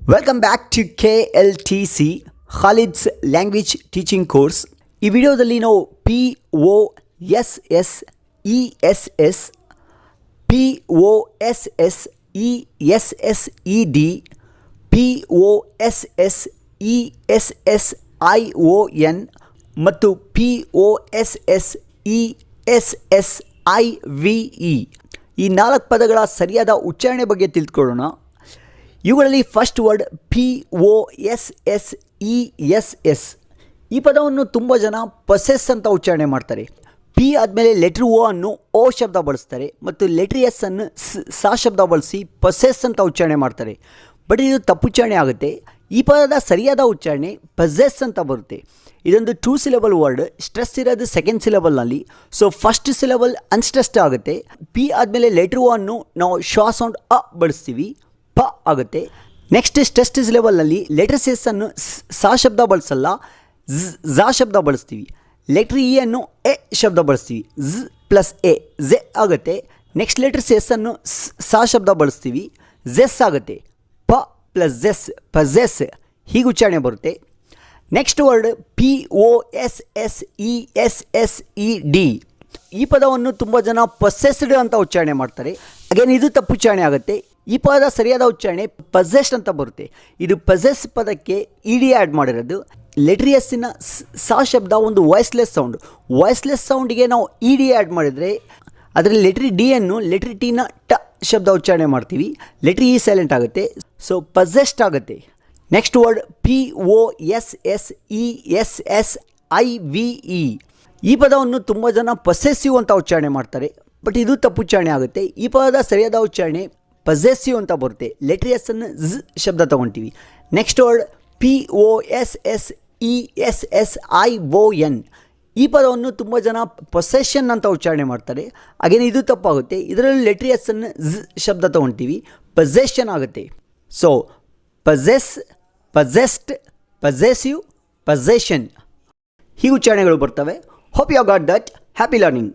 Welcome back to K L T C Khalid's language teaching course ಈ ವಿಡಿಯೋದಲ್ಲಿ ನಾವು P O S S E S S P O S S E S S E D P O S S E S S I O N ಮತ್ತು P O S S E S S I V E ಈ ನಾಲ್ಕು ಪದಗಳ ಸರಿಯಾದ ಉಚ್ಚಾರಣೆ ಬಗ್ಗೆ ತಿಳ್ಕೊಳ್ಳೋಣ. ಇವುಗಳಲ್ಲಿ first word P O S S E S S ಈ ಪದವನ್ನು ತುಂಬ ಜನ ಪಸೆಸ್ ಅಂತ ಉಚ್ಚಾರಣೆ ಮಾಡ್ತಾರೆ. ಪಿ ಆದಮೇಲೆ ಲೆಟ್ರ್ ಓ ಅನ್ನು ಓ ಶಬ್ದ ಬಳಸ್ತಾರೆ ಮತ್ತು ಲೆಟ್ರ್ ಎಸ್ ಅನ್ನು ಸ್- ಶಬ್ದ ಬಳಸಿ ಪಸೆಸ್ ಅಂತ ಉಚ್ಚಾರಣೆ ಮಾಡ್ತಾರೆ. ಬಟ್ ಇದು ತಪ್ಪು ಉಚ್ಚಾರಣೆ ಆಗುತ್ತೆ. ಈ ಪದದ ಸರಿಯಾದ ಉಚ್ಚಾರಣೆ ಪಸೆಸ್ ಅಂತ ಬರುತ್ತೆ. ಇದೊಂದು ಟೂ ಸಿಲೆಬಲ್ ವರ್ಡ್ ಸ್ಟ್ರೆಸ್ ಇರೋದು ಸೆಕೆಂಡ್ ಸಿಲೆಬಲ್ನಲ್ಲಿ ಸೊ ಫಸ್ಟ್ ಸಿಲೆಬಲ್ ಅನ್ಸ್ಟ್ರೆಸ್ಟ್ ಆಗುತ್ತೆ. ಪಿ ಆದಮೇಲೆ ಲೆಟ್ರ್ ಓ ಅನ್ನು ನಾವು ಶಾ ಸೌಂಡ್ ಅ ಬಳಸ್ತೀವಿ. ಆಗುತ್ತೆ. ನೆಕ್ಸ್ಟ್ ಟೆಸ್ಟ್ ಲೆವೆಲ್ನಲ್ಲಿ ಲೆಟರ್ ಎಸ್ ಅನ್ನು ಸ್- ಶಬ್ದ ಬಳಸಲ್ಲ, ಝ ಶಬ್ದ ಬಳಸ್ತೀವಿ. ಲೆಟ್ರ್ ಇ ಅನ್ನು ಎ ಶಬ್ದ ಬಳಸ್ತೀವಿ, ಝ್ ಪ್ಲಸ್ ಎ, ಝೆ ಆಗುತ್ತೆ. ನೆಕ್ಸ್ಟ್ ಲೆಟರ್ ಎಸ್ ಅನ್ನು ಸ್- ಶಬ್ದ ಬಳಸ್ತೀವಿ, ಝೆಸ್ ಆಗುತ್ತೆ. ಪ ಪ್ಲಸ್ ಝೆಸ್ ಪಝೆಸ್ ಹೀಗೆ ಉಚ್ಚಾರಣೆ ಬರುತ್ತೆ. Next word P O S S E S S E D ಈ ಪದವನ್ನು ತುಂಬ ಜನ ಪಸೆಸ್ಡ್ ಅಂತ ಉಚ್ಚಾರಣೆ ಮಾಡ್ತಾರೆ. ಅಗೇನ್ ಇದು ತಪ್ಪು ಉಚ್ಚಾರಣೆ ಆಗುತ್ತೆ. ಈ ಪದದ ಸರಿಯಾದ ಉಚ್ಚಾರಣೆ ಪಜೆಸ್ಟ್ ಅಂತ ಬರುತ್ತೆ. ಇದು ಪಜೆಸ್ ಪದಕ್ಕೆ ಇಡಿ ಆ್ಯಡ್ ಮಾಡಿರೋದು. ಲೆಟ್ರಿಯಸ್ಸಿನ ಸಾ ಶಬ್ದ ಒಂದು ವಾಯ್ಸ್ಲೆಸ್ ಸೌಂಡ್ ವಾಯ್ಸ್ಲೆಸ್ ಸೌಂಡಿಗೆ ನಾವು ಇಡಿ ಆ್ಯಡ್ ಮಾಡಿದರೆ ಅದರಲ್ಲಿ ಲೆಟ್ರಿ ಡಿ ಅನ್ನು ಲೆಟ್ರಿ ಟಿನ ಟ ಶಬ್ದ ಉಚ್ಚಾರಣೆ ಮಾಡ್ತೀವಿ. ಲೆಟ್ರಿ ಇ ಸೈಲೆಂಟ್ ಆಗುತ್ತೆ. ಸೊ ಪಜೆಸ್ಟ್ ಆಗುತ್ತೆ. Next word P O S S E S S I V E ಈ ಪದವನ್ನು ತುಂಬ ಜನ ಪೊಸೆಸಿವ್ ಅಂತ ಉಚ್ಚಾರಣೆ ಮಾಡ್ತಾರೆ. ಬಟ್ ಇದು ತಪ್ಪು ಉಚ್ಚಾರಣೆ ಆಗುತ್ತೆ. ಈ ಪದದ ಸರಿಯಾದ ಉಚ್ಚಾರಣೆ ಪೊಸೆಸಿವ್ ಅಂತ ಬರುತ್ತೆ. ಲೆಟ್ರ್ ಎಸ್ ಅನ್ನು ಝ್ ಶಬ್ದ ತಗೊಳ್ತೀವಿ next word P O S S E S S I O N ಈ ಪದವನ್ನು ತುಂಬ ಜನ ಪೊಸೆಷನ್ ಅಂತ ಉಚ್ಚಾರಣೆ ಮಾಡ್ತಾರೆ. ಹಾಗೇನೆ ಇದು ತಪ್ಪಾಗುತ್ತೆ. ಇದರಲ್ಲಿ ಲೆಟ್ರ್ ಎಸ್ ಅನ್ನು ಝ್ ಶಬ್ದ ತಗೊಳ್ತೀವಿ ಪೊಸೆಷನ್ ಆಗುತ್ತೆ. ಸೊ ಪಜೆಸ್ ಪಜೆಸ್ಟ್ ಪಜೆಸಿವ್ ಪಜೆಷನ್ ಹೀಗೆ ಉಚ್ಚಾರಣೆಗಳು ಬರ್ತವೆ. Hope you got that happy learning